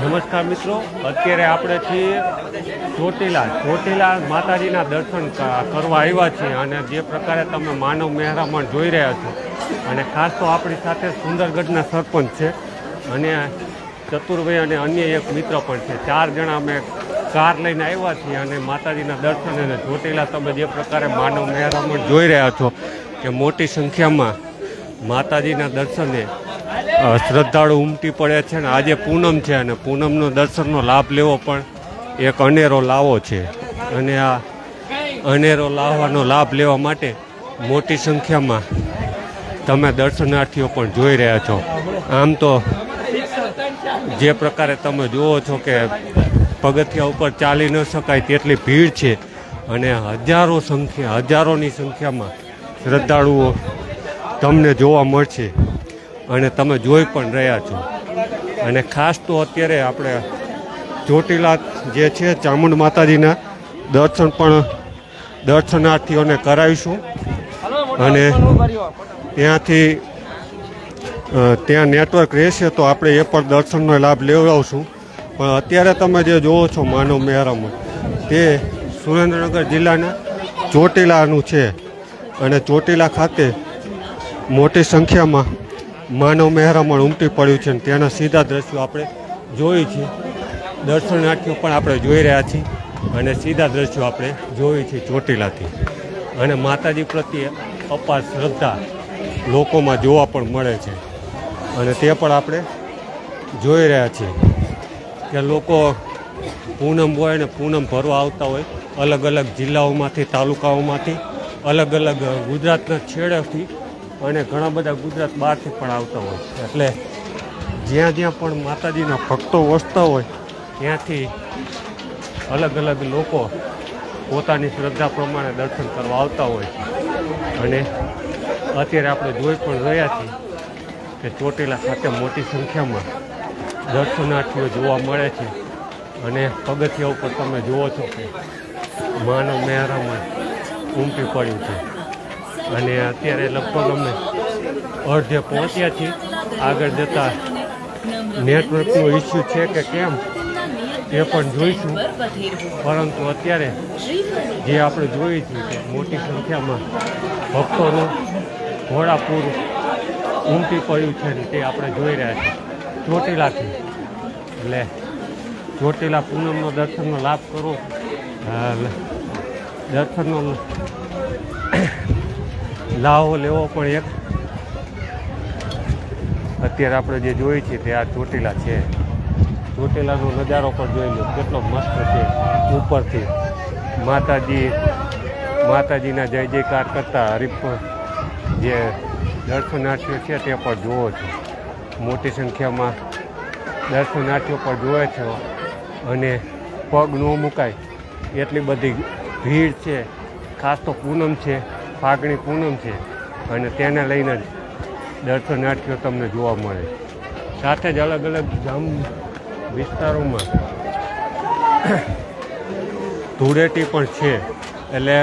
નમસ્કાર મિત્રો, અત્યારે આપણે છીએ ચોટીલા. ચોટીલા માતાજીના દર્શન કરવા આવ્યા છીએ અને જે પ્રકારે તમે માનવ મહેરામણ જોઈ રહ્યા છો. અને ખાસ તો આપણી સાથે સુંદરગઢના સરપંચ છે અને ચતુરભાઈ અને અન્ય એક મિત્ર પણ છે. ચાર જણા અમે કાર લઈને આવ્યા છીએ અને માતાજીના દર્શન અને ચોટીલા તમે જે પ્રકારે માનવ મહેરામણ જોઈ રહ્યા છો કે મોટી સંખ્યામાં માતાજીના દર્શને શ્રદ્ધાળુ ઉમટી પડે છે અને આજે પૂનમ છે અને પૂનમનો દર્શનનો લાભ લેવો પણ એક અનેરો લાવો છે. અને આ અનેરો લાવવાનો લાભ લેવા માટે મોટી સંખ્યામાં તમે દર્શનાર્થીઓ પણ જોઈ રહ્યા છો. આમ તો જે પ્રકારે તમે જુઓ છો કે પગથિયા ઉપર ચાલી ન શકાય તેટલી ભીડ છે અને હજારો સંખ્યા, હજારોની સંખ્યામાં શ્રદ્ધાળુઓ તમને જોવા મળશે. અને તમે જોઈ પણ રહ્યા છો. અને ખાસ તો અત્યારે આપણે ચોટીલા જે છે ચામુંડ માતાજીના દર્શન પણ દર્શનાર્થીઓને કરાવીશું. અને ત્યાંથી ત્યાં નેટવર્ક રહેશે તો આપણે એ પણ દર્શનનો લાભ લેવડાવશું. પણ અત્યારે તમે જે જુઓ છો માનવ મહેરામણ, તે સુરેન્દ્રનગર જિલ્લાના ચોટીલાનું છે. અને ચોટીલા ખાતે મોટી સંખ્યામાં માનવ મહેરામણ ઉમટી પડ્યું છે અને તેના સીધા દ્રશ્યો આપણે જોઈ છીએ. દર્શનાર્થીઓ પણ આપણે જોઈ રહ્યા છીએ અને સીધા દ્રશ્યો આપણે જોઈ છીએ ચોટીલાથી. અને માતાજી પ્રત્યે અપાર શ્રદ્ધા લોકોમાં જોવા પણ મળે છે. અને તે પણ આપણે જોઈ રહ્યા છીએ કે લોકો પૂનમ હોય ને પૂનમ ભરવા આવતા હોય અલગ અલગ જિલ્લાઓમાંથી, તાલુકાઓમાંથી અલગ અલગ ગુજરાતના છેડેથી અને ઘણા બધા ગુજરાત બહારથી પણ આવતા હોય એટલે જ્યાં જ્યાં પણ માતાજીના ભક્તો વસતા હોય, ત્યાંથી અલગ અલગ લોકો પોતાની શ્રદ્ધા પ્રમાણે દર્શન કરવા આવતા હોય છે. અને અત્યારે આપણે જોઈ પણ રહ્યા છીએ કે ચોટીલા ખાતે મોટી સંખ્યામાં દર્શનાર્થીઓ જોવા મળે છે. અને પગથિયા ઉપર તમે જુઓ છો કે માનવ મહેરામણ ઉમટી પડ્યું છે. અને અત્યારે લગભગ અમે અડધે પહોંચ્યા છીએ. આગળ જતાં નેટવર્કનો ઇસ્યુ છે કે કેમ એ પણ જોઈશું. પરંતુ અત્યારે જે આપણે જોઈએ છીએ કે મોટી સંખ્યામાં ભક્તોનું ઘોડાપુર ઉમટી પડ્યું છે ને તે આપણે જોઈ રહ્યા છીએ. ચોટીલાથી. એટલે ચોટીલા પૂનમનો દર્શનનો લાભ કરો. દર્શનનો લાવો લેવો પણ એક. અત્યારે આપણે જે જોઈએ છીએ તે આ ચોટીલા છે. ચોટીલાનો નજારો પણ જોઈ લો, કેટલો મસ્ત છે. ઉપરથી માતાજી, માતાજીના જય જયકાર કરતા હરીફ જે દર્શનાર્થીઓ છે તે પણ જુઓ છો. મોટી સંખ્યામાં દર્શનાર્થીઓ પણ જુએ છે અને પગ ન મુકાય. એટલી બધી ભીડ છે. ખાસ તો પૂનમ છે. ફાગણી પૂનમ છે અને તેને લઈને જ દર્શનાર્થીઓ તમને જોવા મળે. સાથે જ અલગ અલગ ગામ વિસ્તારોમાં ધૂળેટી પણ છે. એટલે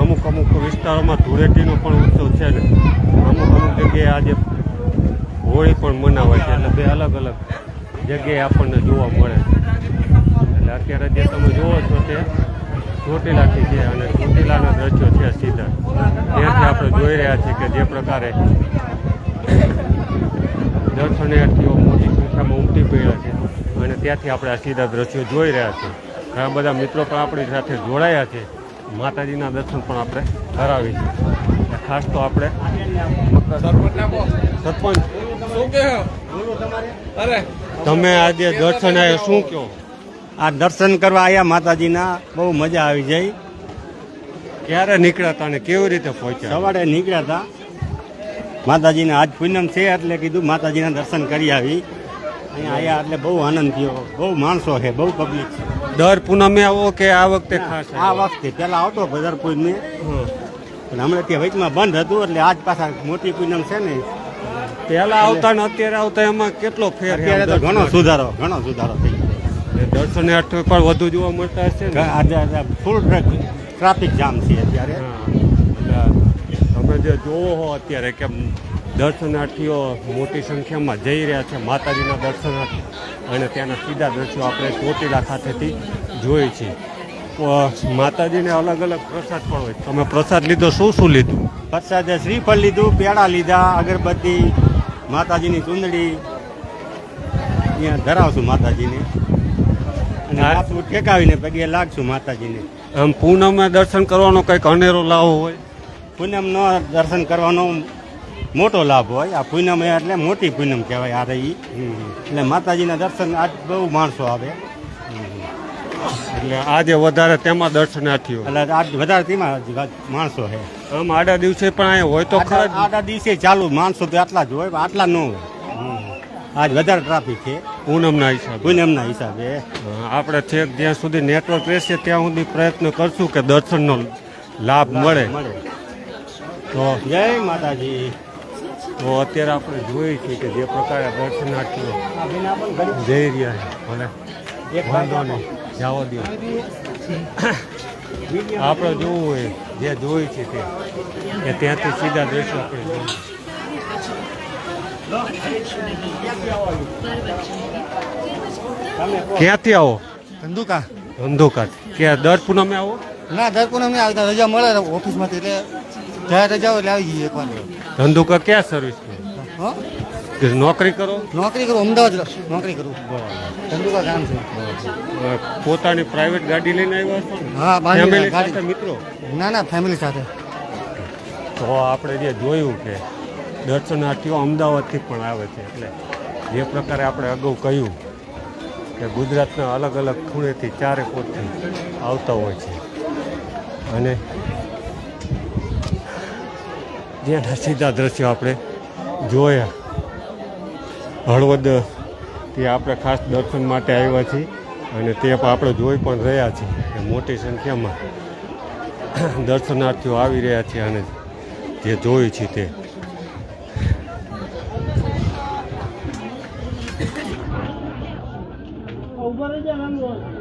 અમુક અમુક વિસ્તારોમાં ધૂળેટીનો પણ ઉત્સવ છે ને. અમુક અમુક જગ્યાએ આજે હોળી પણ મનાવે છે. એટલે બે અલગ અલગ જગ્યાએ આપણને જોવા મળે. એટલે અત્યારે જે તમે જુઓ છો તે ચોટીલાથી છે અને ચોટીલાનો દ્રશ્યો છે સીધા. ત્યાંથી આપણે જોઈ રહ્યા છીએ કે જે પ્રકારે દર્શનાર્થીઓ મોટી સંખ્યામાં ઉમટી પડ્યા છે અને ત્યાંથી આપણે આ સીધા દ્રશ્યો જોઈ રહ્યા છીએ. ઘણા બધા મિત્રો પણ આપણી સાથે જોડાયા છે. માતાજીના દર્શન પણ આપણે કરાવીશું. ખાસ તો આપણે સરપંચ. તમે આજે દર્શન આવ્યો શું કહો? આ દર્શન કરવા આવ્યા માતાજીના બહુ મજા આવી જાય. ક્યારે નીકળ્યા હતા અને કેવી રીતે પહોંચ્યા? સવારે નીકળ્યા હતા માતાજીને આજ પૂનમ છે એટલે કીધું માતાજીના દર્શન કરી આવી. અહીંયા આવ્યા એટલે બહુ આનંદ થયો. બહુ માણસો છે બહુ પબ્લિક છે. દર પૂનમે આવો કે આ વખતે ખાસ આ વખતે. પેલા આવતો બજાર પૂનમે પણ હમણાં ત્યાં વચમાં બંધ હતું એટલે આજ પાછા મોટી પૂનમ છે ને. પહેલાં આવતા ને અત્યારે આવતા એમાં કેટલો ફેર અત્યારે તો ઘણો સુધારો ઘણો સુધારો થઈ ગયો. દર્શનાર્થીઓ પણ વધુ જોવા મળતા હશે ને? આજે ફૂલ ટ્રાફિક જામ છે અત્યારે. તમે જે જોવો હો અત્યારે કે દર્શનાર્થીઓ મોટી સંખ્યામાં જઈ રહ્યા છે માતાજીના દર્શનાર્થી અને ત્યાંના સીધા દ્રશ્યો આપણે ચોટીલા ખાતેથી જોઈએ છીએ. માતાજીને અલગ અલગ પ્રસાદ પણ હોય. તમે પ્રસાદ લીધો શું શું લીધું? પ્રસાદ શ્રીફળ લીધું પેડા લીધા અગરબત્તી માતાજીની ચૂંદડી. અહીંયા ધરાવશું માતાજીને. હાથ ટેકાવીને પગે લાગશું માતાજીને. આમ પૂનમે દર્શન કરવાનો કંઈક અનેરો લાભ હોય? પૂનમનો દર્શન કરવાનો મોટો લાભ હોય. આ પૂનમ એટલે મોટી પૂનમ કહેવાય આ રહી. એટલે માતાજીના દર્શન આજ બહુ માણસો આવે. એટલે આજે વધારે તેમાં દર્શનાર્થીઓ એટલે આજ વધારે તેમાં માણસો છે આમ આડા દિવસે પણ અહીંયા હોય તો. આટલા દિવસે ચાલુ માણસો તો આટલા જ હોય આટલા ન હોય. આજ વધારે ટ્રાફિક છે. પૂનમના હિસાબે. પૂનમના હિસાબે. આપણે છેક જ્યાં સુધી નેટવર્ક રહેશે ત્યાં સુધી પ્રયત્ન કરશું કે દર્શનનો લાભ મળે. તો જય માતાજી. તો અત્યારે આપણે જોઈએ છીએ કે જે પ્રકારે દર્શનાર્થીઓ જઈ રહ્યા છે. ભલે. એક વાંધો નહીં. જાઓ દો. આપણે જોવું હોય જે જોઈએ છે તે. ત્યાંથી સીધા દર્શન આપણે જોઈએ ક્યાંથી આવો? ધંધુકા. ધંધોકા. ક્યાં દર પૂનમે આવો? ના દર પૂનમે આવતા રજા મળે ઓફિસમાંથી એટલે જ્યારે રજા એટલે આવી જઈએ એકવાર ધંધોકા ક્યાં સર્વિસ નોકરી કરો? નોકરી કરો અમદાવાદ નોકરી કરું. ધંધુકા કામ છે. પોતાની પ્રાઇવેટ ગાડી લઈને આવ્યા છો હા ફેમિલી. સાથે મિત્રો? ના ના ફેમિલી સાથે. તો આપણે જે જોયું કે દર્શનાર્થીઓ અમદાવાદથી પણ આવે છે એટલે જે પ્રકારે આપણે અગાઉ કહ્યું કે ગુજરાતના અલગ અલગ ખૂણેથી ચારે કોરથી આવતા હોય છે. અને જેના સીધા દ્રશ્યો આપણે જોયા હળવદ તે આપણે ખાસ દર્શન માટે આવ્યા છીએ અને તે પણ આપણે જોઈ પણ રહ્યા છીએ મોટી સંખ્યામાં દર્શનાર્થીઓ આવી રહ્યા છે અને જે જોયું છે તે 没见过。